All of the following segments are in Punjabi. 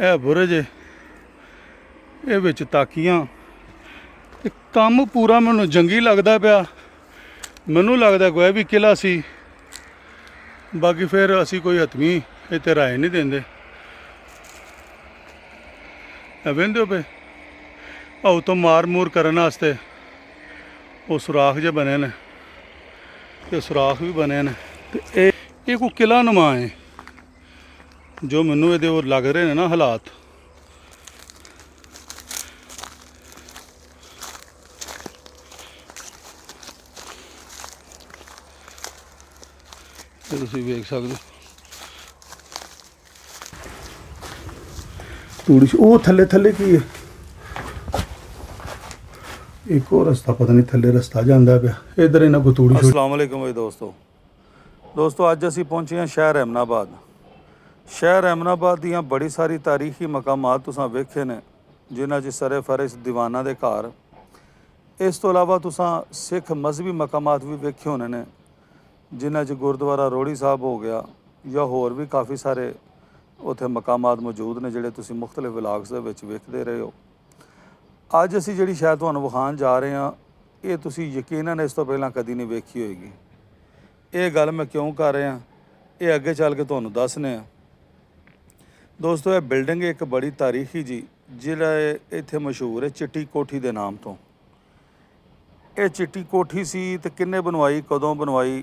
ਇਹ ਬੁਰਜ ਏ। ਇਹ ਵਿੱਚ ਤਾਕੀਆਂ। ਇਹ ਕੰਮ ਪੂਰਾ ਮੈਨੂੰ ਜੰਗੀ ਲੱਗਦਾ ਪਿਆ। ਮੈਨੂੰ ਲੱਗਦਾ ਕੋਈ ਵੀ ਕਿਲਾ ਸੀ। ਬਾਕੀ ਫਿਰ ਅਸੀਂ ਕੋਈ ਹਤਮੀ ਇੱਥੇ ਰਾਏ ਨਹੀਂ ਦਿੰਦੇ। ਇਹ ਵੇਂਦੇ ਪਏ। ਆਉ ਤੋਂ ਮਾਰ ਮੂਰ ਕਰਨ ਵਾਸਤੇ ਉਹ ਸੁਰਾਖ ਜੇ ਬਣੇ ਨੇ। ਤੇ ਸੁਰਾਖ ਵੀ ਬਣੇ ਨੇ। ਤੇ ਇਹ ਇਹ ਕੋ ਕਿਲਾ ਨੁਮਾ ਹੈ। ਜੋ ਮੈਨੂੰ ਇਹਦੇ ਉਹ ਲੱਗ ਰਹੇ ਨੇ ਨਾ ਹਾਲਾਤ। ਇਹ ਤੁਸੀਂ ਵੇਖ ਸਕਦੇ ਤੂੜੀ ਉਹ ਥੱਲੇ ਥੱਲੇ ਕੀ ਹੈ? ਇੱਕ ਹੋਰ ਰਸਤਾ ਪਤਾ ਨਹੀਂ ਥੱਲੇ ਰਸਤਾ ਜਾਂਦਾ ਪਿਆ। ਇਧਰ ਇਹਨਾਂ ਕੋ ਤੂੜੀ ਅਸਲਾਮ ਅਲੈਕੁਮ ਜੀ ਦੋਸਤੋ। ਦੋਸਤੋ, ਅੱਜ ਅਸੀਂ ਪਹੁੰਚੇ ਹਾਂ ਸ਼ਹਿਰ ਅਹਿਮਨਾਬਾਦ। ਸ਼ਹਿਰ ਅਹਿਮਨਾਬਾਦ ਦੀਆਂ ਬੜੀ ਸਾਰੀ ਤਾਰੀਖੀ ਮਕਾਮਾਤ ਤੁਸੀਂ ਵੇਖੇ ਨੇ, ਜਿਨ੍ਹਾਂ 'ਚ ਸਰੇ ਫਰਜ਼ ਦੀਵਾਨਾਂ ਦੇ ਘਰ। ਇਸ ਤੋਂ ਇਲਾਵਾ ਤੁਸੀਂ ਸਿੱਖ ਮਜ਼ਹਬੀ ਮਕਾਮਾਤ ਵੀ ਵੇਖੇ ਹੋਣੇ ਨੇ, ਜਿਨ੍ਹਾਂ 'ਚ ਗੁਰਦੁਆਰਾ ਰੋੜੀ ਸਾਹਿਬ ਹੋ ਗਿਆ ਜਾਂ ਹੋਰ ਵੀ ਕਾਫੀ ਸਾਰੇ ਉੱਥੇ ਮਕਾਮਾਤ ਮੌਜੂਦ ਨੇ ਜਿਹੜੇ ਤੁਸੀਂ ਮੁxtਲਫ ਵਲਾਗਸ ਦੇ ਵਿੱਚ ਵੇਖਦੇ ਰਹੇ ਹੋ। ਅੱਜ ਅਸੀਂ ਜਿਹੜੀ ਸ਼ਾਇਦ ਤੁਹਾਨੂੰ ਵਿਖਾਉਣ ਜਾ ਰਹੇ ਹਾਂ, ਇਹ ਤੁਸੀਂ ਯਕੀਨਨ ਇਸ ਤੋਂ ਪਹਿਲਾਂ ਕਦੀ ਨਹੀਂ ਵੇਖੀ ਹੋਏਗੀ। ਇਹ ਗੱਲ ਮੈਂ ਕਿਉਂ ਕਰ ਰਿਹਾ, ਇਹ ਅੱਗੇ ਚੱਲ ਕੇ ਤੁਹਾਨੂੰ ਦੱਸਨੇ ਆ। ਦੋਸਤੋ, ਇਹ ਬਿਲਡਿੰਗ ਇੱਕ ਬੜੀ ਤਾਰੀਖੀ ਜੀ, ਜਿਹੜਾ ਇੱਥੇ ਮਸ਼ਹੂਰ ਹੈ, ਚਿੱਟੀ ਕੋਠੀ ਦੇ ਨਾਮ ਤੋਂ। ਇਹ ਚਿੱਟੀ ਕੋਠੀ ਸੀ ਤੇ ਕਿੰਨੇ ਬਣਵਾਈ, ਕਦੋਂ ਬਣਵਾਈ,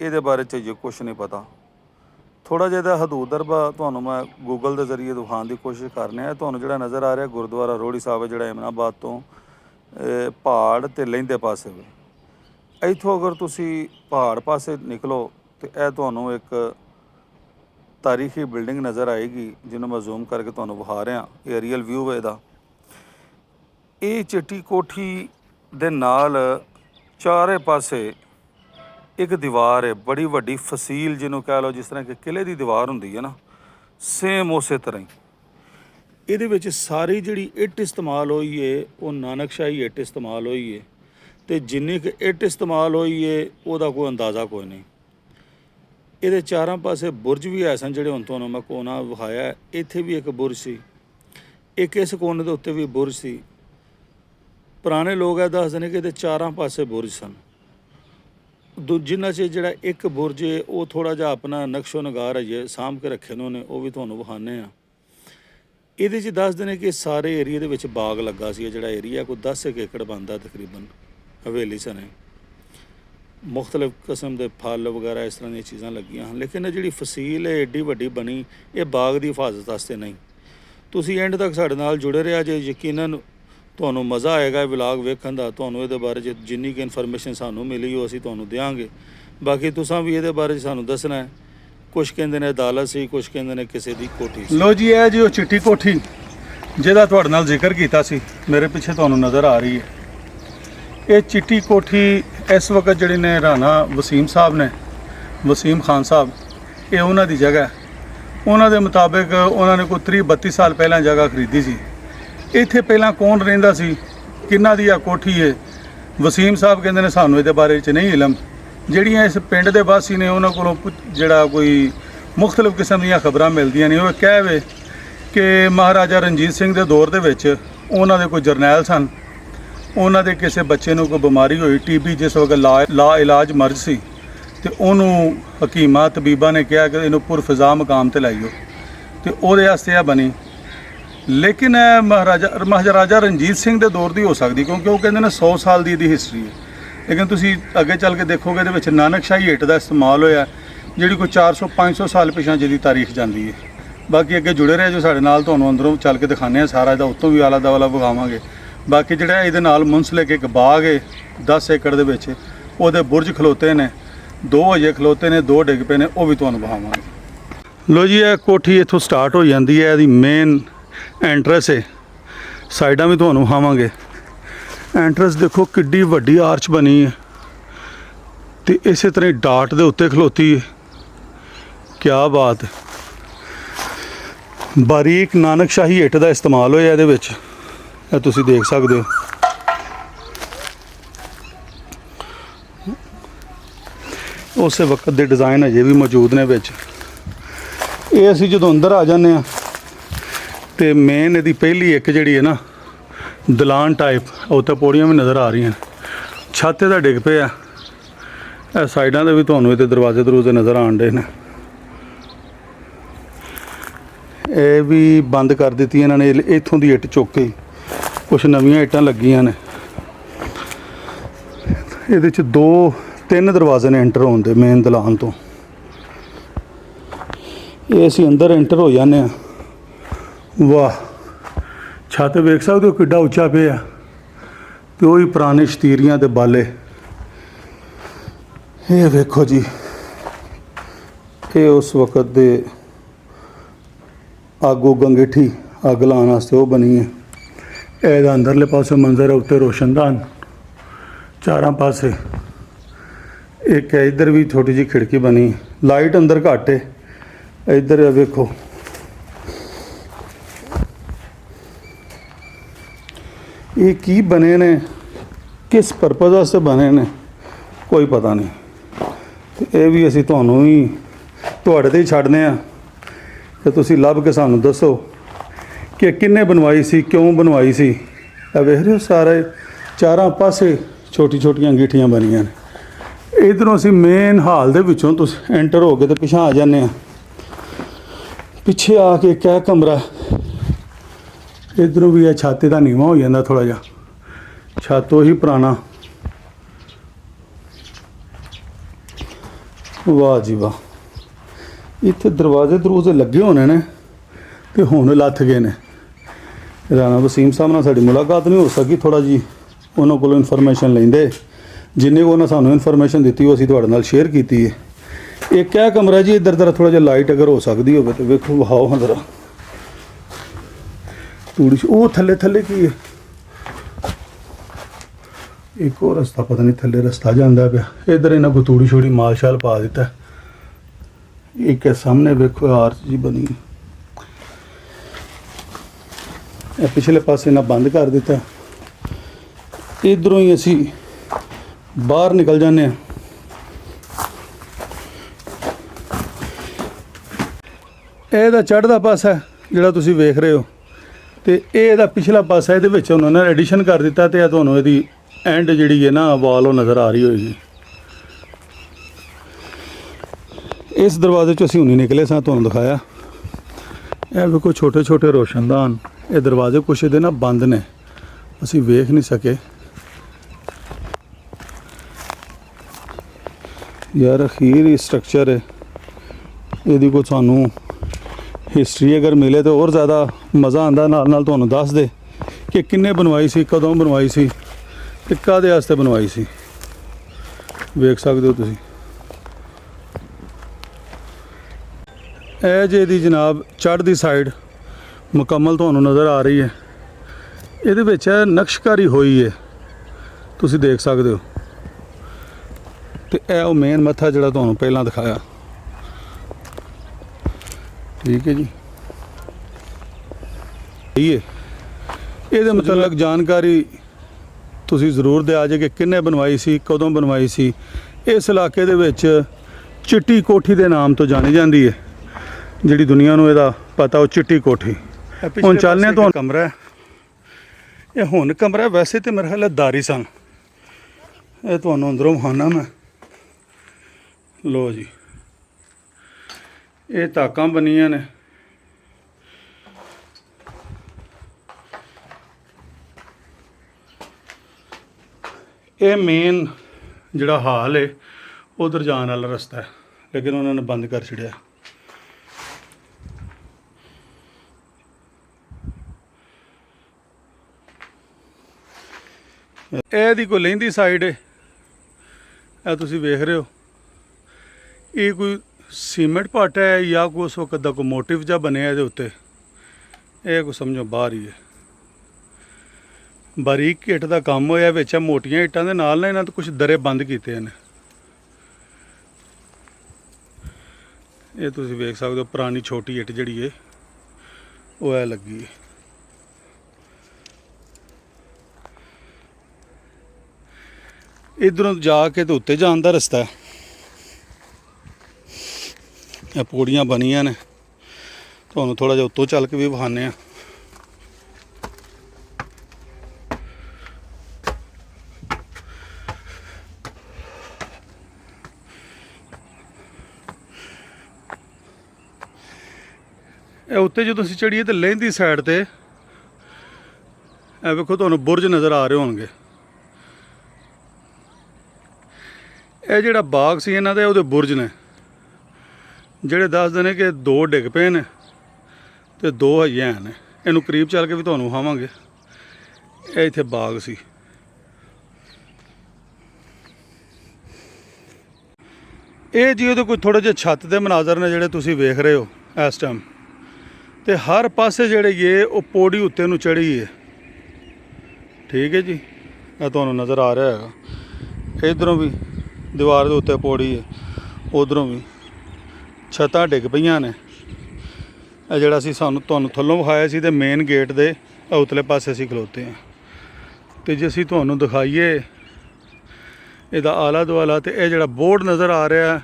ਇਹਦੇ ਬਾਰੇ ਚ ਜੇ ਕੁਝ ਨਹੀਂ ਪਤਾ। ਥੋੜਾ ਜਿਹਾ ਇਹਦਾ ਹਦੂਦ ਦਰਬਾ ਤੁਹਾਨੂੰ ਮੈਂ ਗੂਗਲ ਦੇ ਜ਼ਰੀਏ ਦਿਖਾਉਣ ਦੀ ਕੋਸ਼ਿਸ਼ ਕਰਨੇ ਆ ਤੁਹਾਨੂੰ ਜਿਹੜਾ ਨਜ਼ਰ ਆ ਰਿਹਾ, ਗੁਰਦੁਆਰਾ ਰੋੜੀ ਸਾਹਿਬ ਹੈ, ਜਿਹੜਾ ਇਮਨਾਬਾਦ ਤੋਂ ਪਹਾੜ ਤੇ ਲਹਿੰਦੇ ਪਾਸੇ ਵੇ ਇੱਥੋਂ ਅਗਰ ਤੁਸੀਂ ਪਹਾੜ ਪਾਸੇ ਨਿਕਲੋ, ਤੇ ਇਹ ਤੁਹਾਨੂੰ ਇੱਕ ਤਾਰੀਖੀ ਬਿਲਡਿੰਗ ਨਜ਼ਰ ਆਏਗੀ, ਜਿਹਨੂੰ ਮੈਂ ਜ਼ੂਮ ਕਰਕੇ ਤੁਹਾਨੂੰ ਵਿਖਾ ਰਿਹਾ, ਇਹ ਰੀਅਲ ਵਿਊ ਹੈ ਇਹਦਾ ਇਹ ਚਿੱਟੀ ਕੋਠੀ ਦੇ ਨਾਲ ਚਾਰੇ ਪਾਸੇ ਇੱਕ ਦੀਵਾਰ ਹੈ, ਬੜੀ ਵੱਡੀ ਫਸੀਲ ਜਿਹਨੂੰ ਕਹਿ ਲਓ, ਜਿਸ ਤਰ੍ਹਾਂ ਕਿ ਕਿਲੇ ਦੀ ਦੀਵਾਰ ਹੁੰਦੀ ਹੈ ਨਾ ਸੇਮ ਉਸੇ ਤਰ੍ਹਾਂ ਹੀ। ਇਹਦੇ ਵਿੱਚ ਸਾਰੀ ਜਿਹੜੀ ਇੱਟ ਇਸਤੇਮਾਲ ਹੋਈ ਏ, ਉਹ ਨਾਨਕਸ਼ਾਹੀ ਇੱਟ ਇਸਤੇਮਾਲ ਹੋਈ ਏ, ਤੇ ਜਿੰਨੀ ਕੁ ਇੱਟ ਇਸਤੇਮਾਲ ਹੋਈ ਏ, ਉਹਦਾ ਕੋਈ ਅੰਦਾਜ਼ਾ ਕੋਈ ਨਹੀਂ। ਇਹਦੇ ਚਾਰਾਂ ਪਾਸੇ ਬੁਰਜ ਵੀ ਐ ਸਨ ਜਿਹੜੇ ਹੁਣ ਤੁਹਾਨੂੰ ਮੈਂ ਕੋਨਾ ਵਿਖਾਇਆ ਇੱਥੇ ਵੀ ਇੱਕ ਬੁਰਜ ਸੀ। ਇੱਕ ਇਸ ਕੋਨੇ ਦੇ ਉੱਤੇ ਵੀ ਬੁਰਜ ਸੀ। ਪੁਰਾਣੇ ਲੋਕ ਇਹ ਦੱਸਦੇ ਨੇ ਕਿ ਇਹਦੇ ਚਾਰਾਂ ਪਾਸੇ ਬੁਰਜ ਸਨ। ਦੂ ਜਿਨ੍ਹਾਂ 'ਚ ਜਿਹੜਾ ਇੱਕ ਬੁਰਜ ਹੈ ਉਹ ਥੋੜਾ ਜਿਹਾ ਆਪਣਾ ਨਕਸ਼ੋ ਨਗਾਰ ਹੈ ਸਾਂਭ ਕੇ ਰੱਖੇ ਨੇ ਉਹਨੇ, ਉਹ ਵੀ ਤੁਹਾਨੂੰ ਵਿਖਾਣੇ ਆ ਇਹਦੇ 'ਚ ਦੱਸਦੇ ਨੇ ਕਿ ਸਾਰੇ ਏਰੀਆ ਦੇ ਵਿੱਚ ਬਾਗ ਲੱਗਾ ਸੀ ਜਿਹੜਾ ਏਰੀਆ, ਕੋਈ 10 ਕੁ ਏਕੜ ਬਣਦਾ ਤਕਰੀਬਨ ਹਵੇਲੀ ਸਨੇ। ਮੁxtਲਫ ਕਿਸਮ ਦੇ ਫਲ ਵਗੈਰਾ ਇਸ ਤਰ੍ਹਾਂ ਦੀਆਂ ਚੀਜ਼ਾਂ ਲੱਗੀਆਂ ਹਨ। ਲੇਕਿਨ ਇਹ ਜਿਹੜੀ ਫਸੀਲ ਹੈ ਏਡੀ ਵੱਡੀ ਬਣੀ, ਇਹ ਬਾਗ ਦੀ ਹਿਫਾਜ਼ਤ ਵਾਸਤੇ ਨਹੀਂ। ਤੁਸੀਂ ਐਂਡ ਤੱਕ ਸਾਡੇ ਨਾਲ ਜੁੜੇ ਰਿਹਾ, ਜੇ ਯਕੀਨਨ ਤੁਹਾਨੂੰ ਮਜ਼ਾ ਆਏਗਾ ਇਹ ਵਲੌਗ ਵੇਖਣ ਦਾ, ਤੁਹਾਨੂੰ ਇਹਦੇ ਬਾਰੇ 'ਚ ਜਿੰਨੀ ਕਿ ਇਨਫੋਰਮੇਸ਼ਨ ਸਾਨੂੰ ਮਿਲੀ, ਉਹ ਅਸੀਂ ਤੁਹਾਨੂੰ ਦਿਆਂਗੇ। ਬਾਕੀ ਤੁਸੀਂ ਵੀ ਇਹਦੇ ਬਾਰੇ 'ਚ ਸਾਨੂੰ ਦੱਸਣਾ ਹੈ। ਕੁਝ ਕਹਿੰਦੇ ਨੇ ਅਦਾਲਤ ਸੀ ਕੁਝ ਕਹਿੰਦੇ ਨੇ ਕਿਸੇ ਦੀ ਕੋਠੀ ਸੀ। ਲੋ ਜੀ, ਇਹ ਜੀ ਉਹ ਚਿੱਟੀ ਕੋਠੀ, ਜਿਹਦਾ ਤੁਹਾਡੇ ਨਾਲ ਜ਼ਿਕਰ ਕੀਤਾ ਸੀ। ਮੇਰੇ ਪਿੱਛੇ ਤੁਹਾਨੂੰ ਨਜ਼ਰ ਆ ਰਹੀ ਹੈ। ਇਹ ਚਿੱਟੀ ਕੋਠੀ ਇਸ ਵਕਤ ਜਿਹੜੇ ਨੇ ਰਾਣਾ ਵਸੀਮ ਸਾਹਿਬ ਨੇ, ਵਸੀਮ ਖਾਨ ਸਾਹਿਬ, ਇਹ ਉਹਨਾਂ ਦੀ ਜਗ੍ਹਾ ਉਹਨਾਂ ਦੇ ਮੁਤਾਬਕ ਉਹਨਾਂ ਨੇ ਕੋਈ 30 32 ਸਾਲ ਪਹਿਲਾਂ ਜਗ੍ਹਾ ਖਰੀਦੀ ਸੀ। ਇੱਥੇ ਪਹਿਲਾਂ ਕੌਣ ਰਹਿੰਦਾ ਸੀ, ਕਿੰਨਾ ਦੀ ਆ ਕੋਠੀ ਹੈ ਵਸੀਮ ਸਾਹਿਬ ਕਹਿੰਦੇ ਨੇ ਸਾਨੂੰ ਇਹਦੇ ਬਾਰੇ ਚ ਨਹੀਂ ਇਲਮ। ਜਿਹੜੀਆਂ ਇਸ ਪਿੰਡ ਦੇ ਵਾਸੀ ਨੇ, ਉਹਨਾਂ ਕੋਲੋਂ ਜਿਹੜਾ ਕੋਈ ਮੁxtਲਫ ਕਿਸਮ ਦੀਆਂ ਖਬਰਾਂ ਮਿਲਦੀਆਂ ਨੇ, ਉਹ ਕਹਿਵੇ ਕਿ ਮਹਾਰਾਜਾ ਰਣਜੀਤ ਸਿੰਘ ਦੇ ਦੌਰ ਦੇ ਵਿੱਚ ਉਹਨਾਂ ਦੇ ਕੋਈ ਜਰਨੈਲ ਸਨ। ਉਹਨਾਂ ਦੇ ਕਿਸੇ ਬੱਚੇ ਨੂੰ ਕੋਈ ਬਿਮਾਰੀ ਹੋਈ, ਟੀਬੀ ਜਿਸ ਵਕਤ ਲਾ ਲਾ ਇਲਾਜ ਮਰਜ਼ ਸੀ, ਤੇ ਉਹਨੂੰ ਹਕੀਮਾ ਤਬੀਬਾ ਨੇ ਕਿਹਾ ਕਿ ਇਹਨੂੰ ਪੁਰਫਜ਼ਾ ਮਕਾਮ ਤੇ ਲਾਈਓ। ਤੇ ਉਹਦੇ ਵਾਸਤੇ ਆ ਬਣੀ। ਲੇਕਿਨ ਇਹ ਮਹਾਰਾਜਾ ਮਹਾਰਾਜਾ ਰਣਜੀਤ ਸਿੰਘ ਦੇ ਦੌਰ ਦੀ ਹੋ ਸਕਦੀ, ਕਿਉਂਕਿ ਉਹ ਕਹਿੰਦੇ ਨੇ 100 ਸਾਲ ਦੀ ਇਹਦੀ ਹਿਸਟਰੀ ਹੈ। ਲੇਕਿਨ ਤੁਸੀਂ ਅੱਗੇ ਚੱਲ ਕੇ ਦੇਖੋਗੇ, ਇਹਦੇ ਵਿੱਚ ਨਾਨਕਸ਼ਾਹੀ ਇੱਟ ਦਾ ਇਸਤੇਮਾਲ ਹੋਇਆ, ਜਿਹੜੀ ਕੋਈ 400 500 ਸਾਲ ਪਿਛਾਂ ਜਿਹਦੀ ਤਾਰੀਖ ਜਾਂਦੀ ਹੈ। ਬਾਕੀ ਅੱਗੇ ਜੁੜੇ ਰਹੇ ਜੋ ਸਾਡੇ ਨਾਲ, ਤੁਹਾਨੂੰ ਅੰਦਰੋਂ ਚੱਲ ਕੇ ਦਿਖਾਉਂਦੇ ਆ ਸਾਰਾ ਇਹਦਾ ਉੱਤੋਂ ਵੀ ਆਲਾ ਦਵਾਲਾ ਵਿਖਾਵਾਂਗੇ। ਬਾਕੀ ਜਿਹੜਾ ਇਹਦੇ ਨਾਲ ਮੁੰਸਲਿਕ ਇੱਕ ਬਾਗ ਹੈ 10 ਏਕੜ ਦੇ ਵਿੱਚ, ਉਹਦੇ ਬੁਰਜ ਖਲੋਤੇ ਨੇ, ਦੋ ਹਜੇ ਖਲੋਤੇ ਨੇ, ਦੋ ਡਿੱਗ ਪਏ ਨੇ, ਉਹ ਵੀ ਤੁਹਾਨੂੰ ਵਿਖਾਵਾਂਗੇ। ਲੋ ਜੀ, ਇਹ ਕੋਠੀ ਇੱਥੋਂ ਸਟਾਰਟ ਹੋ ਜਾਂਦੀ ਹੈ, ਇਹਦੀ ਮੇਨ ਐਂਟਰੈਂਸ ਹੈ ਸਾਈਡਾਂ ਵੀ ਤੁਹਾਨੂੰ ਵਿਖਾਵਾਂਗੇ। ਐਂਟਰੈਂਸ ਦੇਖੋ, ਕਿੱਡੀ ਵੱਡੀ ਆਰਚ ਬਣੀ ਹੈ। ਤੇ ਇਸੇ ਤਰ੍ਹਾਂ ਹੀ ਡਾਟ ਦੇ ਉੱਤੇ ਖਲੋਤੀ ਹੈ। ਕੀ ਬਾਤ ਹੈ। ਬਾਰੀਕ ਨਾਨਕਸ਼ਾਹੀ ਇੱਟ ਦਾ ਇਸਤੇਮਾਲ ਹੋਇਆ ਇਹਦੇ ਵਿੱਚ। ਇਹ ਤੁਸੀਂ ਦੇਖ ਸਕਦੇ ਹੋ। ਉਸੇ ਵਕਤ ਦੇ ਡਿਜ਼ਾਈਨ ਅਜੇ ਵੀ ਮੌਜੂਦ ਨੇ ਵਿੱਚ। ਇਹ ਅਸੀਂ ਜਦੋਂ ਅੰਦਰ ਆ ਜਾਂਦੇ ਆ ਤੇ ਮੇਨ ਇਹਦੀ ਪਹਿਲੀ ਇੱਕ ਜਿਹੜੀ ਹੈ ਨਾ, ਦਲਾਨ ਟਾਈਪ ਉੱਤੇ ਪੌੜੀਆਂ ਵੀ ਨਜ਼ਰ ਆ ਰਹੀਆਂ ਛੱਤ ਇਹਦਾ ਡਿੱਗ ਪਿਆ। ਇਹ ਸਾਈਡਾਂ ਦੇ ਵੀ ਤੁਹਾਨੂੰ ਇਹਦੇ ਦਰਵਾਜ਼ੇ ਦਰੂਜ਼ੇ ਨਜ਼ਰ ਆਣ ਡੇ ਨੇ। ਇਹ ਵੀ ਬੰਦ ਕਰ ਦਿੱਤੀ ਇਹਨਾਂ ਨੇ ਇੱਥੋਂ ਦੀ ਇੱਟ ਚੁੱਕ ਕੇ। ਹੀ। ਕੁਛ ਨਵੀਆਂ ਇੱਟਾਂ ਲੱਗੀਆਂ ਨੇ। ਇਹਦੇ ਚ ਦੋ, ਤਿੰਨ ਦਰਵਾਜ਼ੇ ਨੇ ਐਂਟਰ ਹੋਣ ਦੇ ਮੇਨ ਦਲਾਨ ਤੋਂ। ਇਹ ਅਸੀਂ ਅੰਦਰ ਐਂਟਰ ਹੋ ਜਾਂਦੇ ਆ ਵਾਹ, ਛੱਤ ਵੇਖ ਸਕਦੇ ਹੋ ਕਿੱਡਾ ਉੱਚਾ ਪਿਆ। ਤੇ ਉਹ ਹੀ ਪੁਰਾਣੇ ਸ਼ਤੀਰੀਆਂ ਦੇ ਬਾਲੇ। ਇਹ ਵੇਖੋ ਜੀ, ਇਹ ਉਸ ਵਕਤ ਦੇ ਆਗੂ ਗੰਗੇਠੀ ਅੱਗ ਲਾਉਣ ਵਾਸਤੇ ਉਹ ਬਣੀ ਹੈ। ਇਹਦਾ ਅੰਦਰਲੇ ਪਾਸੇ ਮੰਜ਼ਰ ਹੈ, ਉੱਤੇ ਰੋਸ਼ਨਦਾਨ। ਚਾਰਾਂ ਪਾਸੇ। ਇੱਕ ਹੈ, ਇੱਧਰ ਵੀ ਛੋਟੀ ਜਿਹੀ ਖਿੜਕੀ ਬਣੀ। ਲਾਈਟ ਅੰਦਰ ਘੱਟ ਹੈ ਇੱਧਰ ਵੇਖੋ। ਇਹ ਕੀ ਬਣੇ ਨੇ? ਕਿਸ ਪਰਪਸ ਵਾਸਤੇ ਬਣੇ ਨੇ? ਕੋਈ ਪਤਾ ਨਹੀਂ। ਤੇ ਇਹ ਵੀ ਅਸੀਂ ਤੁਹਾਨੂੰ ਹੀ ਤੁਹਾਡੇ ਤੇ ਹੀ ਛੱਡਦੇ ਆ ਕਿ ਤੁਸੀਂ ਲੱਭ ਕੇ ਸਾਨੂੰ ਦੱਸੋ। ਕਿ ਕਿੰਨੇ ਬਣਵਾਈ ਸੀ, ਕਿਉਂ ਬਣਵਾਈ ਸੀ? ਇਹ ਵੇਖ ਰਹੇ ਹੋ ਸਾਰੇ ਚਾਰਾਂ ਪਾਸੇ ਛੋਟੀ ਛੋਟੀਆਂ ਅੰਗੀਠੀਆਂ ਬਣੀਆਂ ਨੇ। ਇਧਰੋਂ ਅਸੀਂ ਮੇਨ ਹਾਲ ਦੇ ਵਿੱਚੋਂ ਤੁਸੀਂ ਐਂਟਰ ਹੋ ਕੇ ਤੇ ਪਿਛਾਂ ਆ ਜਾਂਦੇ ਆ ਪਿੱਛੇ ਆ ਕੇ ਇੱਕ ਕਮਰਾ, ਇਧਰੋਂ ਵੀ ਇਹ ਛਾਤੇ ਦਾ ਨੀਵਾ ਹੋ ਜਾਂਦਾ ਥੋੜਾ ਜਿਹਾ। ਛੱਤ ਹੀ ਪੁਰਾਣਾ। ਵਾਹ ਜੀ ਵਾਹ। ਇੱਥੇ ਦਰਵਾਜ਼ੇ ਦਰੂਜ਼ੇ ਲੱਗੇ ਹੋਣੇ ਨੇ ਤੇ ਹੁਣ ਲੱਥ ਗਏ ਨੇ। ਰਾਣਾ ਵਸੀਮ ਸਾਹਿਬ ਨਾਲ ਸਾਡੀ ਮੁਲਾਕਾਤ ਨਹੀਂ ਹੋ ਸਕੀ ਥੋੜਾ ਜੀ ਉਹਨਾਂ ਕੋਲੋਂ ਇਨਫੋਰਮੇਸ਼ਨ ਲੈਂਦੇ। ਜਿੰਨੇ ਕੁ ਉਹਨਾਂ ਸਾਨੂੰ ਇਨਫੋਰਮੇਸ਼ਨ ਦਿੱਤੀ, ਉਹ ਅਸੀਂ ਤੁਹਾਡੇ ਨਾਲ ਸ਼ੇਅਰ ਕੀਤੀ ਹੈ। ਇਹ ਇਹ ਕਮਰਾ ਜੀ, ਇੱਧਰ ਦਰ ਥੋੜਾ ਜਿਹਾ ਲਾਈਟ ਅਗਰ ਹੋ ਸਕਦੀ ਹੋਵੇ ਤੇ ਵੇਖੋ, ਵਹਾਓ ਹਾਂ ਜ਼ਰਾ। ਤੂੜੀ ਉਹ ਥੱਲੇ ਥੱਲੇ ਕੀ ਹੈ? ਇੱਕ ਹੋਰ ਰਸਤਾ, ਪਤਾ ਨਹੀਂ ਥੱਲੇ ਰਸਤਾ ਜਾਂਦਾ ਪਿਆ। ਇਧਰ ਇਹਨਾਂ ਕੋ ਤੂੜੀ ਛੋੜੀ ਮਾਲ ਸ਼ਾਲ ਪਾ ਦਿੱਤਾ। ਇੱਕ ਸਾਹਮਣੇ ਵੇਖੋ, ਆਰਚ ਜੀ ਬਣੀ ਹੈ। ਇਹ ਪਿਛਲੇ ਪਾਸੇ ਨਾਲ ਬੰਦ ਕਰ ਦਿੱਤਾ। ਇਧਰੋਂ ਹੀ ਅਸੀਂ ਬਾਹਰ ਨਿਕਲ ਜਾਂਦੇ ਹਾਂ। ਇਹ ਇਹਦਾ ਚੜ੍ਹਦਾ ਪਾਸਾ ਹੈ, ਜਿਹੜਾ ਤੁਸੀਂ ਵੇਖ ਰਹੇ ਹੋ। ਤੇ ਇਹ ਇਹਦਾ ਪਿਛਲਾ ਪਾਸਾ ਇਹਦੇ ਵਿੱਚ ਉਹਨਾਂ ਨੇ ਐਡੀਸ਼ਨ ਕਰ ਦਿੱਤਾ ਤੇ ਇਹ ਤੁਹਾਨੂੰ ਇਹਦੀ ਐਂਡ ਜਿਹੜੀ ਹੈ ਨਾ ਵਾਲ ਉਹ ਨਜ਼ਰ ਆ ਰਹੀ ਹੋਏਗੀ। ਇਸ ਦਰਵਾਜ਼ੇ ਚੋਂ ਅਸੀਂ ਹੁਣੀ ਨਿਕਲੇ ਸਾਂ ਤੁਹਾਨੂੰ ਦਿਖਾਇਆ। ਇਹ ਵੇਖੋ ਛੋਟੇ ਛੋਟੇ ਰੋਸ਼ਨਦਾਨ, ਇਹ ਦਰਵਾਜ਼ੇ ਕੁਛ ਇਹਦੇ ਨਾਲ ਬੰਦ ਨੇ। ਅਸੀਂ ਵੇਖ ਨਹੀਂ ਸਕੇ। ਯਾਰ ਅਖੀਰ ਇਹ ਸਟਰਕਚਰ ਹੈ। ਇਹਦੀ ਕੋਈ ਤੁਹਾਨੂੰ ਹਿਸਟਰੀ ਅਗਰ ਮਿਲੇ ਤਾਂ ਹੋਰ ਜ਼ਿਆਦਾ ਮਜ਼ਾ ਆਂਦਾ ਨਾਲ ਨਾਲ ਤੁਹਾਨੂੰ ਦੱਸ ਦੇ ਕਿ ਕਿੰਨੇ ਬਣਵਾਈ ਸੀ, ਕਦੋਂ ਬਣਵਾਈ ਸੀ ਤੇ ਕਾਦੇ ਵਾਸਤੇ ਬਣਵਾਈ ਸੀ। ਵੇਖ ਸਕਦੇ ਹੋ ਤੁਸੀਂ। ਇਹ ਜੇ ਦੀ ਜਨਾਬ ਚੜ੍ਹਦੀ ਸਾਈਡ ਮੁਕੰਮਲ ਤੁਹਾਨੂੰ ਨਜ਼ਰ ਆ ਰਹੀ ਹੈ। ਇਹਦੇ ਵਿੱਚ ਇਹ ਨਕਸ਼ਕਾਰੀ ਹੋਈ ਹੈ। ਤੁਸੀਂ ਦੇਖ ਸਕਦੇ ਹੋ। ਤੇ ਇਹ ਉਹ ਮੇਨ ਮੱਥਾ ਜਿਹੜਾ ਤੁਹਾਨੂੰ ਪਹਿਲਾਂ ਦਿਖਾਇਆ। ਠੀਕ ਹੈ ਜੀ। ਇਹ ਇਹਦੇ ਮੁਤਲਕ ਜਾਣਕਾਰੀ ਤੁਸੀਂ ਜ਼ਰੂਰ ਦਿਆ ਜੇ ਕਿ ਕਿੰਨੇ ਬਣਵਾਈ ਸੀ, ਕਦੋਂ ਬਣਵਾਈ ਸੀ। ਇਸ ਇਲਾਕੇ ਦੇ ਵਿੱਚ ਚਿੱਟੀ ਕੋਠੀ ਦੇ ਨਾਮ ਤੋਂ ਜਾਣੀ ਜਾਂਦੀ ਹੈ। ਜਿਹੜੀ ਦੁਨੀਆ ਨੂੰ ਇਹਦਾ ਪਤਾ ਉਹ ਚਿੱਟੀ ਕੋਠੀ। ਹੁਣ ਚੱਲਨੇ ਤੁਹਾਨੂੰ। ਕਮਰਾ ਹੈ। ਇਹ ਹੁਣ ਕਮਰਾ ਵੈਸੇ ਤੇ ਮੇਰੇ ਖਿਆਲ ਦਾਰੀ ਸਨ। ਇਹ ਤੁਹਾਨੂੰ ਅੰਦਰੋਂ ਵਿਖਾਉਣਾ ਮੈਂ। ਲੋ ਜੀ। ਇਹ ਤਾਕਾਂ ਬਣੀਆਂ ਨੇ। ਇਹ ਮੇਨ ਜਿਹੜਾ ਹਾਲ ਹੈ ਉਧਰ ਜਾਣ ਵਾਲਾ ਰਸਤਾ ਹੈ। ਲੇਕਿਨ ਉਹਨਾਂ ਨੇ ਬੰਦ ਕਰ ਛੜਿਆ ਇਹ ਦੀ ਕੋਈ ਲਹਿੰਦੀ ਸਾਈਡ ਹੈ ਇਹ ਤੁਸੀਂ ਵੇਖ ਰਹੇ ਹੋ। ਇਹ ਕੋਈ ਸੀਮੈਂਟ ਪੱਟ ਹੈ ਜਾਂ ਕੋਈ ਉਸ ਵਕਤ ਦਾ ਕੋਈ ਮੋਟਿਵ ਜਿਹਾ ਬਣਿਆ ਇਹਦੇ ਉੱਤੇ। ਇਹ ਕੋ ਸਮਝੋ ਬਾਹਰ ਹੀ ਹੈ ਬਾਰੀਕ ਇੱਟ ਦਾ ਕੰਮ ਹੋਇਆ ਵਿੱਚ ਮੋਟੀਆਂ ਇੱਟਾਂ ਦੇ ਨਾਲ ਨਾਲ ਇਹਨਾਂ ਤੋਂ ਕੁਝ ਦਰੇ ਬੰਦ ਕੀਤੇ ਨੇ ਇਹ ਤੁਸੀਂ ਵੇਖ ਸਕਦੇ ਹੋ, ਪੁਰਾਣੀ ਛੋਟੀ ਇੱਟ ਜਿਹੜੀ ਹੈ ਉਹ ਐ ਲੱਗੀ ਹੈ ਇਧਰੋਂ ਜਾ ਕੇ ਤੇ ਉੱਤੇ ਜਾਣ ਦਾ ਰਸਤਾ ਹੈ। ਇਹ ਪੌੜੀਆਂ ਬਣੀਆਂ ਨੇ। ਤੁਹਾਨੂੰ ਥੋੜਾ ਜਿਹਾ ਉੱਤੋਂ ਚੱਲ ਕੇ ਵੀ ਵਿਖਾਣੇ ਆ ਇਹ ਉੱਤੇ ਜਦੋਂ ਅਸੀਂ ਚੜੀਏ ਤੇ ਲਹਿੰਦੀ ਸਾਈਡ ਤੇ, ਇਹ ਵੇਖੋ ਤੁਹਾਨੂੰ ਬੁਰਜ ਨਜ਼ਰ ਆ ਰਹੇ ਹੋਣਗੇ। ਇਹ ਜਿਹੜਾ ਬਾਗ ਸੀ ਇਹਨਾਂ ਦੇ, ਉਹਦੇ ਬੁਰਜ ਨੇ। ਜਿਹੜੇ ਦੱਸਦੇ ਨੇ ਕਿ ਦੋ ਡਿੱਗ ਪਏ ਨੇ ਤੇ ਦੋ ਹਜੇ ਹਨ ਇਹਨੂੰ ਕਰੀਬ ਚੱਲ ਕੇ ਵੀ ਤੁਹਾਨੂੰ ਵਿਖਾਵਾਂਗੇ। ਇਹ ਇੱਥੇ ਬਾਗ ਸੀ। ਇਹ ਜੀ ਉਹਦੇ ਕੋਈ ਥੋੜੇ ਜਿਹੇ ਛੱਤ ਦੇ ਮਨਾਜ਼ਰ ਨੇ ਜਿਹੜੇ ਤੁਸੀਂ ਵੇਖ ਰਹੇ ਹੋ ਇਸ ਟਾਈਮ ਤੇ ਹਰ ਪਾਸੇ ਜਿਹੜੇ ਇਹ, ਉਹ ਪੌੜੀ ਉੱਤੇ ਨੂੰ ਚੜੀ ਹੈ। ਠੀਕ ਹੈ ਜੀ। ਇਹ ਤੁਹਾਨੂੰ ਨਜ਼ਰ ਆ ਰਿਹਾ ਹੈਗਾ। ਇਧਰੋਂ ਵੀ ਦੀਵਾਰ ਦੇ ਉੱਤੇ ਪੌੜੀ ਹੈ, ਉਧਰੋਂ ਵੀ ਛੱਤਾਂ ਡਿੱਗ ਪਈਆਂ ਨੇ। ਇਹ ਜਿਹੜਾ ਸੀ ਸਾਨੂੰ ਤੁਹਾਨੂੰ ਥੱਲੋਂ ਵਿਖਾਇਆ ਸੀ ਤੇ ਮੇਨ ਗੇਟ ਦੇ ਉਤਲੇ ਪਾਸੇ ਅਸੀਂ ਖਲੋਤੇ ਹਾਂ। ਤੇ ਜੇ ਅਸੀਂ ਤੁਹਾਨੂੰ ਦਿਖਾਈਏ, ਇਹਦਾ ਆਲਾ ਦੁਆਲਾ ਤੇ ਇਹ ਜਿਹੜਾ ਬੋਰਡ ਨਜ਼ਰ ਆ ਰਿਹਾ,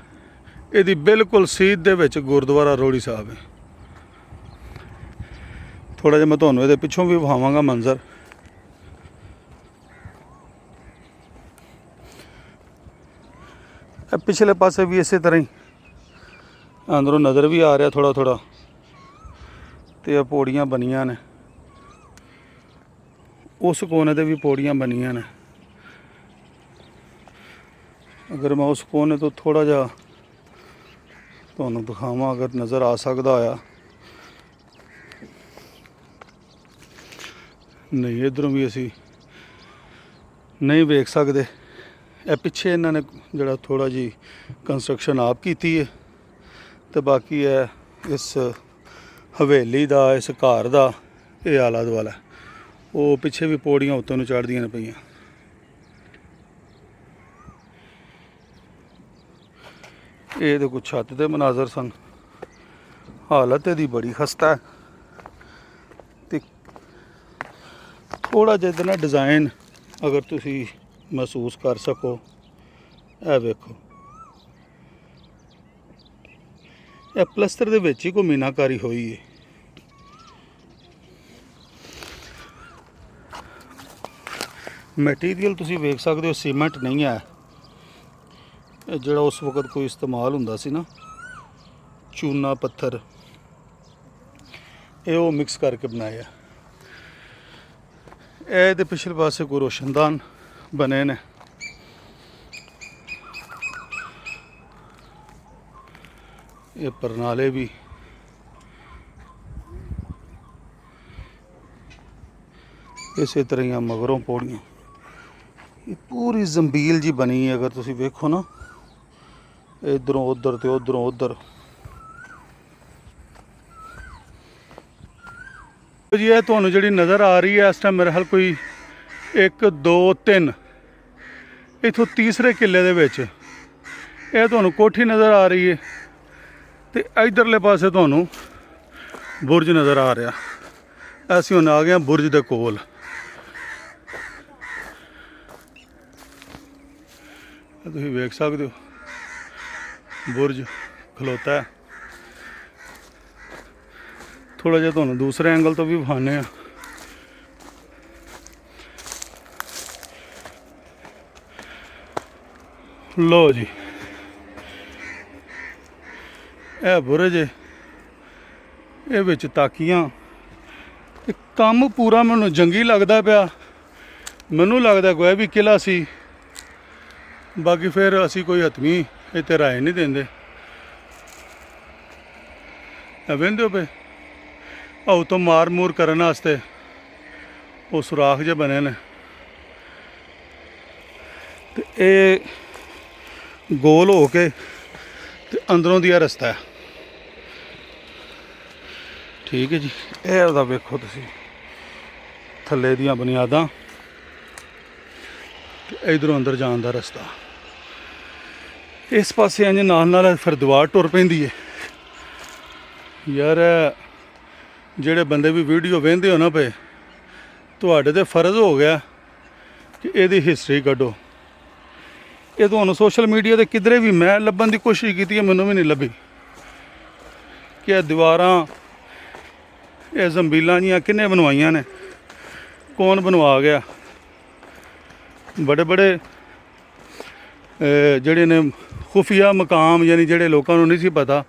ਇਹਦੀ ਬਿਲਕੁਲ ਸੀਧ ਦੇ ਵਿੱਚ ਗੁਰਦੁਆਰਾ ਰੋੜੀ ਸਾਹਿਬ ਹੈ। ਥੋੜਾ ਜਿਹਾ ਮੈਂ ਤੁਹਾਨੂੰ ਇਹਦੇ ਪਿੱਛੋਂ ਵੀ ਵਿਖਾਵਾਂਗਾ ਮੰਜ਼ਰ। ਇਹ ਪਿਛਲੇ ਪਾਸੇ ਵੀ ਇਸੇ ਤਰ੍ਹਾਂ ਹੀ। ਅੰਦਰੋਂ ਨਜ਼ਰ ਵੀ ਆ ਰਿਹਾ ਥੋੜਾ ਥੋੜਾ ਤੇ ਇਹ ਪੌੜੀਆਂ ਬਣੀਆਂ ਨੇ। ਉਸ ਕੋਨੇ ਤੇ ਵੀ ਪੌੜੀਆਂ ਬਣੀਆਂ ਨੇ। ਅਗਰ ਮੈਂ ਉਸ ਕੋਨੇ ਤੋਂ ਥੋੜਾ ਜਿਹਾ ਤੁਹਾਨੂੰ ਦਿਖਾਵਾਂ, ਅਗਰ ਨਜ਼ਰ ਆ ਸਕਦਾ ਆ। ਨਹੀਂ, ਇਧਰੋਂ ਵੀ ਅਸੀਂ ਨਹੀਂ ਵੇਖ ਸਕਦੇ। ਇਹ ਪਿੱਛੇ ਇਹਨਾਂ ਨੇ ਜਿਹੜਾ ਥੋੜਾ ਜੀ ਕੰਸਟਰਕਸ਼ਨ ਆਪ ਕੀਤੀ ਹੈ ਤੇ ਬਾਕੀ ਹੈ ਇਸ ਹਵੇਲੀ ਦਾ, ਇਸ ਘਰ ਦਾ, ਇਹ ਆਲਾ ਦੁਆਲਾ ਉਹ ਪਿੱਛੇ ਵੀ ਪੌੜੀਆਂ ਉੱਤੋਂ ਨੂੰ ਚੜ੍ਹਦੀਆਂ ਨੇ ਪਈਆਂ। ਇਹ ਤੇ ਕੁਛ ਛੱਤ ਦੇ ਮਨਾਜ਼ਰ ਸਨ। ਹਾਲਤ ਇਹਦੀ ਬੜੀ ਖਸਤਾ ਹੈ। ਤੇ ਥੋੜਾ ਜਿਹਾ ਇਹਦਾ ਨਾ ਡਿਜ਼ਾਈਨ ਅਗਰ ਤੁਸੀਂ ਮਹਿਸੂਸ ਕਰ ਸਕੋ। ਇਹ ਵੇਖੋ। ਇਹ ਪਲਸਤਰ ਦੇ ਵਿੱਚ ਹੀ ਕੋਈ ਮੀਨਾਕਾਰੀ ਹੋਈ ਹੈ ਮਟੀਰੀਅਲ ਤੁਸੀਂ ਵੇਖ ਸਕਦੇ ਹੋ, ਸੀਮੈਂਟ ਨਹੀਂ ਹੈ। ਇਹ ਜਿਹੜਾ ਉਸ ਵਕਤ ਕੋਈ ਇਸਤੇਮਾਲ ਹੁੰਦਾ ਸੀ ਨਾ, ਚੂਨਾ, ਪੱਥਰ, ਇਹ ਉਹ ਮਿਕਸ ਕਰਕੇ ਬਣਾਇਆ। ਇਹ ਦੇ ਪਿਛਲੇ ਪਾਸੇ ਕੋਈ ਰੋਸ਼ਨਦਾਨ ਬਣੇ ਨੇ। ਇਹ ਪਰਨਾਲੇ ਵੀ। ਇਸੇ ਤਰ੍ਹਾਂ ਹੀ ਮਗਰੋਂ ਪੌੜੀਆਂ। ਇਹ ਪੂਰੀ ਜ਼ੰਬੀਲ ਜੀ ਬਣੀ ਹੈ, ਅਗਰ ਤੁਸੀਂ ਵੇਖੋ ਨਾ। ਇਧਰੋਂ ਉਧਰ ਤੇ ਉਧਰੋਂ ਉਧਰ। ਜੀ, ਇਹ ਤੁਹਾਨੂੰ ਜਿਹੜੀ ਨਜ਼ਰ ਆ ਰਹੀ ਹੈ, ਇਸ ਟਾਈਮ ਮੇਰੇ ਹਾਲ ਕੋਈ 1 2 3 ਇਥੋਂ ਤੀਸਰੇ ਕਿੱਲੇ ਦੇ ਵਿੱਚ। ਇਹ ਤੁਹਾਨੂੰ ਕੋਠੀ ਨਜ਼ਰ ਆ ਰਹੀ ਹੈ ਤੇ ਇਧਰਲੇ ਪਾਸੇ ਤੁਹਾਨੂੰ ਬੁਰਜ ਨਜ਼ਰ ਆ ਰਿਹਾ। ਅਸੀਂ ਹੁਣ ਆ ਗਏ ਹਾਂ ਬੁਰਜ ਦੇ ਕੋਲ। ਤੁਸੀਂ ਵੇਖ ਸਕਦੇ ਹੋ, ਬੁਰਜ ਖਲੋਤਾ। ਹੈ ਥੋੜਾ ਜਿਹਾ ਤੁਹਾਨੂੰ ਦੂਸਰੇ ਐਂਗਲ ਤੋਂ ਵੀ ਵਿਖਾਉਂਦੇ ਆ ਲੋ ਜੀ। ਇਹ ਬੁਰਜ ਹੈ। ਇਹ ਵਿੱਚ ਤਾਕੀਆਂ। ਇਹ ਕੰਮ ਪੂਰਾ ਮੈਨੂੰ ਜੰਗੀ ਲੱਗਦਾ ਪਿਆ। ਮੈਨੂੰ ਲੱਗਦਾ ਕੋਈ ਵੀ ਕਿਲਾ ਸੀ। ਬਾਕੀ ਫਿਰ ਅਸੀਂ ਕੋਈ ਹਤਮੀ ਇੱਥੇ ਰਾਏ ਨਹੀਂ ਦਿੰਦੇ। ਆ ਵੇਂਦੇ ਹੋ ਪਏ ਆਉ ਤੋਂ ਮਾਰ ਮੂਰ ਕਰਨ ਵਾਸਤੇ ਉਹ ਸੁਰਾਖ ਜੇ ਬਣੇ ਨੇ। ਤੇ ਇਹ ਗੋਲ ਹੋ ਕੇ ਤੇ ਅੰਦਰੋਂ ਦੀ ਆ ਰਸਤਾ ਹੈ। ਠੀਕ ਹੈ ਜੀ। ਇਹ ਉਹਦਾ ਵੇਖੋ ਤੁਸੀਂ। ਥੱਲੇ ਦੀਆਂ ਬੁਨਿਆਦਾਂ ਤੇ ਇਧਰੋਂ ਅੰਦਰ ਜਾਣ ਦਾ ਰਸਤਾ। ਇਸ ਪਾਸੇ ਇੰਜ ਨਾਲ ਨਾਲ ਫਿਰ ਦੀਵਾਰ ਟੁਰ ਪੈਂਦੀ ਹੈ ਯਾਰ, ਜਿਹੜੇ ਬੰਦੇ ਵੀ ਵੀਡੀਓ ਵੇਖਦੇ ਹੋ ਨਾ ਪਏ ਤੁਹਾਡੇ ਤੇ ਫਰਜ਼ ਹੋ ਗਿਆ ਕਿ ਇਹਦੀ ਹਿਸਟਰੀ ਕੱਢੋ। ਇਹ ਤੁਹਾਨੂੰ ਸੋਸ਼ਲ ਮੀਡੀਆ ਤੇ ਕਿਧਰੇ ਵੀ ਮੈਂ ਲੱਭਣ ਦੀ ਕੋਸ਼ਿਸ਼ ਕੀਤੀ ਹੈ, ਮੈਨੂੰ ਵੀ ਨਹੀਂ ਲੱਭੀ। ਕਿ ਇਹ ਦੀਵਾਰਾਂ, ਇਹ ਜ਼ੰਬੀਲਾਂ ਜੀਆਂ ਕਿੰਨੇ ਬਣਵਾਈਆਂ ਨੇ? ਕੌਣ ਬਣਵਾ ਗਿਆ? ਬੜੇ ਬੜੇ ਜਿਹੜੇ ਨੇ ਖੁਫੀਆ ਮਕਾਮ ਯਾਨੀ ਜਿਹੜੇ ਲੋਕਾਂ ਨੂੰ ਨਹੀਂ ਸੀ ਪਤਾ,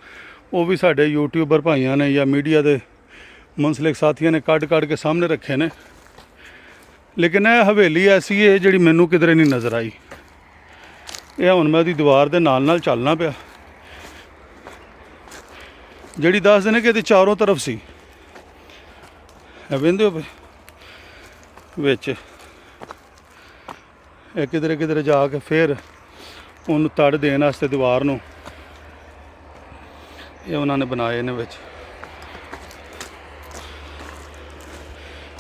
ਉਹ ਵੀ ਸਾਡੇ ਯੂਟਿਊਬਰ ਭਾਈਆਂ ਨੇ ਜਾਂ ਮੀਡੀਆ ਦੇ ਮੁਨਸਲਿਕ ਸਾਥੀਆਂ ਨੇ ਕੱਢ ਕੱਢ ਕੇ ਸਾਹਮਣੇ ਰੱਖੇ ਨੇ। ਲੇਕਿਨ ਇਹ ਹਵੇਲੀ ਐਸੀ ਹੈ ਜਿਹੜੀ ਮੈਨੂੰ ਕਿਧਰੇ ਨਹੀਂ ਨਜ਼ਰ ਆਈ। ਇਹ ਹੁਣ ਮੈਂ ਉਹਦੀ ਦੀਵਾਰ ਦੇ ਨਾਲ ਨਾਲ ਚੱਲਣਾ ਪਿਆ। ਜਿਹੜੀ ਦੱਸਦੇ ਨੇ ਕਿ ਇਹਦੇ ਚਾਰੋਂ ਤਰਫ ਸੀ। ਇਹ ਵੇਂਦੇ ਹੋ ਵਿੱਚ। ਇਹ ਕਿਧਰੇ ਕਿਧਰੇ ਜਾ ਕੇ ਫਿਰ ਉਹਨੂੰ ਤੜ ਦੇਣ ਵਾਸਤੇ ਦੀਵਾਰ ਨੂੰ। ਇਹ ਉਹਨਾਂ ਨੇ ਬਣਾਏ ਨੇ ਵਿੱਚ।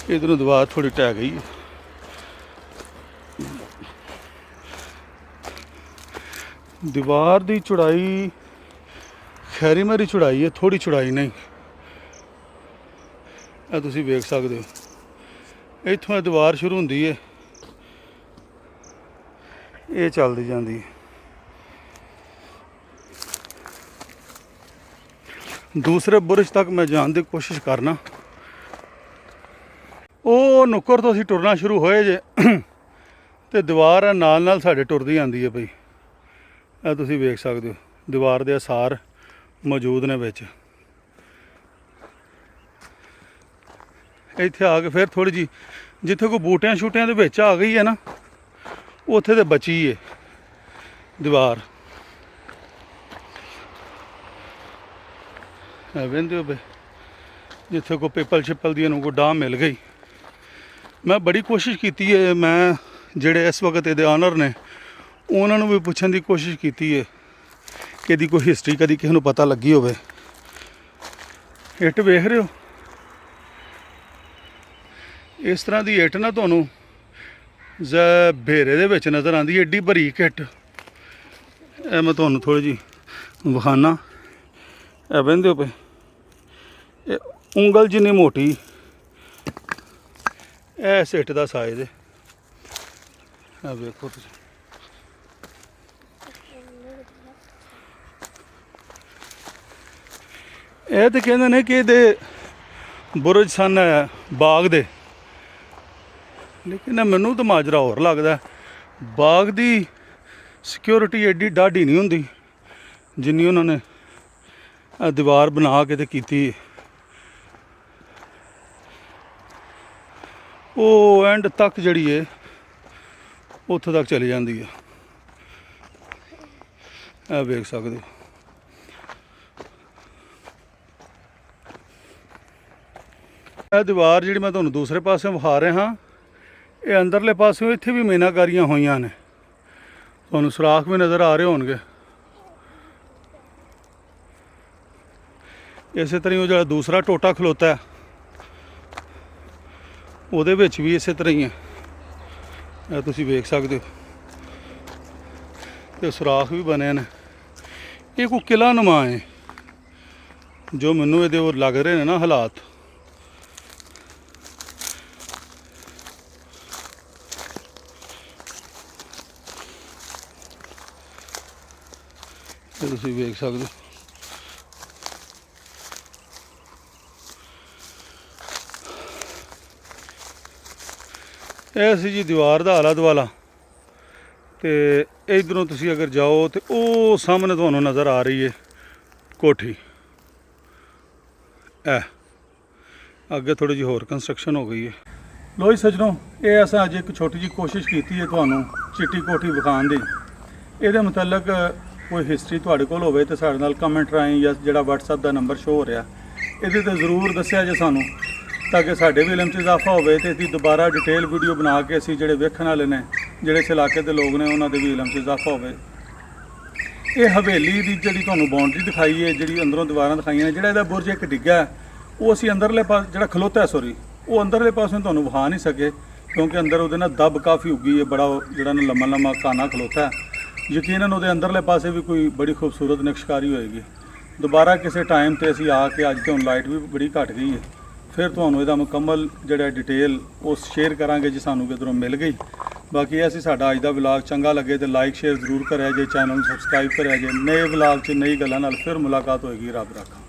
ਇਧਰੋਂ ਦੀਵਾਰ ਥੋੜੀ ਟਹਿ ਗਈ। ਹੈ। ਦੀਵਾਰ ਦੀ ਚੌੜਾਈ ਖੈਰੀ ਮੇਰੀ ਚੌੜਾਈ ਹੈ ਥੋੜੀ ਚੌੜਾਈ ਨਹੀਂ। ਇਹ ਤੁਸੀਂ ਵੇਖ ਸਕਦੇ ਹੋ। ਇੱਥੋਂ ਇਹ ਦੀਵਾਰ ਸ਼ੁਰੂ ਹੁੰਦੀ ਹੈ। ਇਹ ਚੱਲਦੀ ਜਾਂਦੀ ਹੈ। ਦੂਸਰੇ ਬੁਰਜ ਤੱਕ ਮੈਂ ਜਾਣ ਦੀ ਕੋਸ਼ਿਸ਼ ਕਰਨਾ। ਉਹ ਨੁੱਕਰ ਤੋਂ ਅਸੀਂ ਟੁਰਨਾ ਸ਼ੁਰੂ ਹੋਏ ਜੇ। ਤੇ ਦੀਵਾਰ ਹੈ ਨਾਲ ਨਾਲ ਸਾਡੇ ਟੁਰਦੀ ਜਾਂਦੀ ਹੈ ਬਈ। ਇਹ ਤੁਸੀਂ ਵੇਖ ਸਕਦੇ ਹੋ, ਦੀਵਾਰ ਦੇ ਅਸਾਰ ਮੌਜੂਦ ਨੇ ਵਿੱਚ। ਇੱਥੇ ਆ ਕੇ ਫਿਰ ਥੋੜੀ ਜੀ ਜਿੱਥੇ ਕੋਈ ਬੂਟਿਆਂ ਛੂਟਿਆਂ ਦੇ ਵਿੱਚ ਆ ਗਈ ਹੈ ਨਾ, ਉੱਥੇ ਤੇ ਬਚੀ ਏ ਦੀਵਾਰ। ਇਹ ਵੇਂਦੇ ਹੋ ਬਈ, ਜਿੱਥੇ ਕੋਈ ਪਿੱਪਲ ਛਿੱਪਲ ਦੀ ਨੂੰ ਕੋਈ ਡਾਂ ਮਿਲ ਗਈ। ਮੈਂ ਬੜੀ ਕੋਸ਼ਿਸ਼ ਕੀਤੀ ਹੈ ਮੈਂ ਜਿਹੜੇ ਇਸ ਵਕਤ ਇਹਦੇ ਆਨਰ ਨੇ ਉਹਨਾਂ ਨੂੰ ਵੀ ਪੁੱਛਣ ਦੀ ਕੋਸ਼ਿਸ਼ ਕੀਤੀ ਹੈ ਕਿ ਇਹਦੀ ਕੋਈ ਹਿਸਟਰੀ ਕਦੀ ਕਿਸੇ ਨੂੰ ਪਤਾ ਲੱਗੀ ਹੋਵੇ। ਇੱਟ ਵੇਖ ਰਹੇ ਹੋ? ਇਸ ਤਰ੍ਹਾਂ ਦੀ ਇੱਟ ਨਾ ਤੁਹਾਨੂੰ ਜ਼ ਦੇ ਵਿੱਚ ਨਜ਼ਰ ਆਉਂਦੀ ਹੈ ਏਡੀ ਬਰੀਕ ਇੱਟ। ਇਹ ਮੈਂ ਤੁਹਾਨੂੰ ਥੋੜੀ ਜੀ ਵਿਖਾਣਾ ਇਹ ਬੰਦੇ ਹੋ ਪਏ ਇਹ ਉਂਗਲ ਜਿੰਨੀ ਮੋਟੀ ਇਹ ਸਿੱਟ ਦਾ ਸਾਈਜ਼ ਹੈ ਆ ਵੇਖੋ ਤੁਸੀਂ। ਇਹ ਤੇ ਕਹਿੰਦੇ ਨੇ ਕਿ ਇਹਦੇ ਬੁਰਜ ਸਨ ਬਾਗ ਦੇ। ਲੇਕਿਨ ਮੈਨੂੰ ਤਾਂ ਮਾਜਰਾ ਹੋਰ ਲੱਗਦਾ ਬਾਗ ਦੀ ਸਿਕਿਉਰਿਟੀ ਐਡੀ ਡਾਢੀ ਨਹੀਂ ਹੁੰਦੀ ਜਿੰਨੀ ਉਹਨਾਂ ਨੇ ਦੀਵਾਰ ਬਣਾ ਕੇ ਤੇ ਕੀਤੀ। ਉਹ ਐਂਡ ਤੱਕ ਜਿਹੜੀ ਹੈ ਉੱਥੋਂ ਤੱਕ ਚਲੀ ਜਾਂਦੀ ਹੈ ਇਹ ਵੇਖ ਸਕਦੇ ਹੋ। ਇਹ ਦੀਵਾਰ ਜਿਹੜੀ ਮੈਂ ਤੁਹਾਨੂੰ ਦੂਸਰੇ ਪਾਸੇ ਵਿਖਾ ਰਿਹਾ ਹਾਂ ਇਹ ਅੰਦਰਲੇ ਪਾਸਿਓਂ ਇੱਥੇ ਵੀ ਮੀਨਾਕਾਰੀਆਂ ਹੋਈਆਂ ਨੇ। ਤੁਹਾਨੂੰ ਸੁਰਾਖ ਵੀ ਨਜ਼ਰ ਆ ਰਹੇ ਹੋਣਗੇ। ਇਸੇ ਤਰ੍ਹਾਂ ਹੀ ਉਹ ਜਿਹੜਾ ਦੂਸਰਾ ਟੋਟਾ ਖਲੋਤਾ ਹੈ, ਉਹਦੇ ਵਿੱਚ ਵੀ ਇਸੇ ਤਰ੍ਹਾਂ ਹੀ ਹੈ। ਇਹ ਤੁਸੀਂ ਵੇਖ ਸਕਦੇ ਹੋ। ਤੇ ਸੁਰਾਖ ਵੀ ਬਣੇ ਨੇ। ਇਹ ਕੋਈ ਕਿਲਾ ਨੁਮਾ ਹੈ, ਜੋ ਮੈਨੂੰ ਇਹਦੇ ਉਹ ਲੱਗ ਰਹੇ ਨੇ ਨਾ ਹਾਲਾਤ। ਤੁਸੀਂ ਵੇਖ ਸਕਦੇ। ਹੋ ਇਹ ਸੀ ਜੀ ਦੀਵਾਰ ਦਾ ਆਲਾ ਦੁਆਲਾ। ਤੇ ਇਧਰੋਂ ਤੁਸੀਂ ਅਗਰ ਜਾਓ ਤੇ ਉਹ ਸਾਹਮਣੇ ਤੁਹਾਨੂੰ ਨਜ਼ਰ ਆ ਰਹੀ ਹੈ ਕੋਠੀ। ਐ। ਅੱਗੇ ਥੋੜੀ ਜਿਹੀ ਹੋਰ ਕੰਸਟਰਕਸ਼ਨ ਹੋ ਗਈ ਹੈ ਲੋ ਜੀ ਇਹ ਅਸਾਂ ਅੱਜ ਇੱਕ ਛੋਟੀ ਜਿਹੀ ਕੋਸ਼ਿਸ਼ ਕੀਤੀ ਹੈ ਤੁਹਾਨੂੰ ਚਿੱਟੀ ਕੋਠੀ ਵਿਖਾਉਣ ਦੀ। ਇਹਦੇ ਮੁਤਲਕ ਕੋਈ ਹਿਸਟਰੀ ਤੁਹਾਡੇ ਕੋਲ ਹੋਵੇ ਤੇ ਸਾਡੇ ਨਾਲ ਕਮੈਂਟ ਰਾਹੀਂ ਜਾਂ ਜਿਹੜਾ WhatsApp ਦਾ ਨੰਬਰ ਸ਼ੋ ਹੋ ਰਿਹਾ, ਇਹਦੇ ਤੇ ਜ਼ਰੂਰ ਦੱਸਿਆ ਜੇ ਸਾਨੂੰ, ਤਾਂ ਕਿ ਸਾਡੇ ਵੀ ਇਲਮ 'ਚ ਇਜ਼ਾਫਾ ਹੋਵੇ ਤੇ ਅਸੀਂ ਦੁਬਾਰਾ ਡਿਟੇਲ ਵੀਡੀਓ ਬਣਾ ਕੇ ਅਸੀਂ ਜਿਹੜੇ ਵੇਖਣ ਵਾਲੇ ਨੇ, ਜਿਹੜੇ ਇਸ ਇਲਾਕੇ ਦੇ ਲੋਕ ਨੇ, ਉਹਨਾਂ ਦੇ ਵੀ ਇਲਮ 'ਚ ਇਜ਼ਾਫਾ ਹੋਵੇ। ਇਹ ਹਵੇਲੀ ਦੀ ਜਿਹੜੀ ਤੁਹਾਨੂੰ ਬਾਉਂਡਰੀ ਦਿਖਾਈ ਹੈ, ਜਿਹੜੀ ਅੰਦਰੋਂ ਦੀਵਾਰਾਂ ਦਿਖਾਈਆਂ ਨੇ, ਜਿਹੜਾ ਇਹਦਾ ਬੁਰਜ ਇੱਕ ਡਿੱਗਾ ਉਹ ਅਸੀਂ ਅੰਦਰਲੇ ਪਾਸ ਜਿਹੜਾ ਖਲੋਤਾ ਸੋਰੀ ਉਹ ਅੰਦਰਲੇ ਪਾਸੋਂ ਤੁਹਾਨੂੰ ਵਿਖਾ ਨਹੀਂ ਸਕੇ, ਕਿਉਂਕਿ ਅੰਦਰ ਉਹਦੇ ਨਾਲ ਦਬ ਕਾਫੀ ਉੱਗੀ ਹੈ, ਬੜਾ ਉਹ ਜਿਹੜਾ ਨਾ ਲੰਮਾ ਲੰਮਾ ਕਾਨਾ ਖਲੋਤਾ ਹੈ। ਯਕੀਨਨ ਉਹਦੇ ਅੰਦਰਲੇ ਪਾਸੇ ਵੀ ਕੋਈ ਬੜੀ ਖੂਬਸੂਰਤ ਨਕਸ਼ਕਾਰੀ ਹੋਏਗੀ। ਦੁਬਾਰਾ ਕਿਸੇ ਟਾਈਮ ਤੇ ਅਸੀਂ ਆ ਕੇ ਅੱਜ ਤੇ ਲਾਈਟ ਵੀ ਬੜੀ ਘਟ ਗਈ ਹੈ। ਫਿਰ ਤੁਹਾਨੂੰ ਇਹਦਾ ਮੁਕੰਮਲ ਜਿਹੜਾ ਡਿਟੇਲ ਉਹ ਸ਼ੇਅਰ ਕਰਾਂਗੇ ਜੇ, ਸਾਨੂੰ ਕਿਧਰੋਂ ਮਿਲ ਗਈ। ਬਾਕੀ ਇਹ ਸੀ ਸਾਡਾ ਅੱਜ ਦਾ ਵਲੌਗ ਚੰਗਾ ਲੱਗੇ ਤੇ ਲਾਈਕ ਸ਼ੇਅਰ ਜ਼ਰੂਰ ਕਰਿਆ ਜੇ ਚੈਨਲ ਨੂੰ ਸਬਸਕ੍ਰਾਈਬ ਕਰਿਆ ਜੇ। ਨਏ ਵਲੌਗ 'ਚ ਨਈ ਗੱਲਾਂ ਨਾਲ ਫਿਰ ਮੁਲਾਕਾਤ ਹੋਏਗੀ। ਰੱਬ ਰੱਖਾ।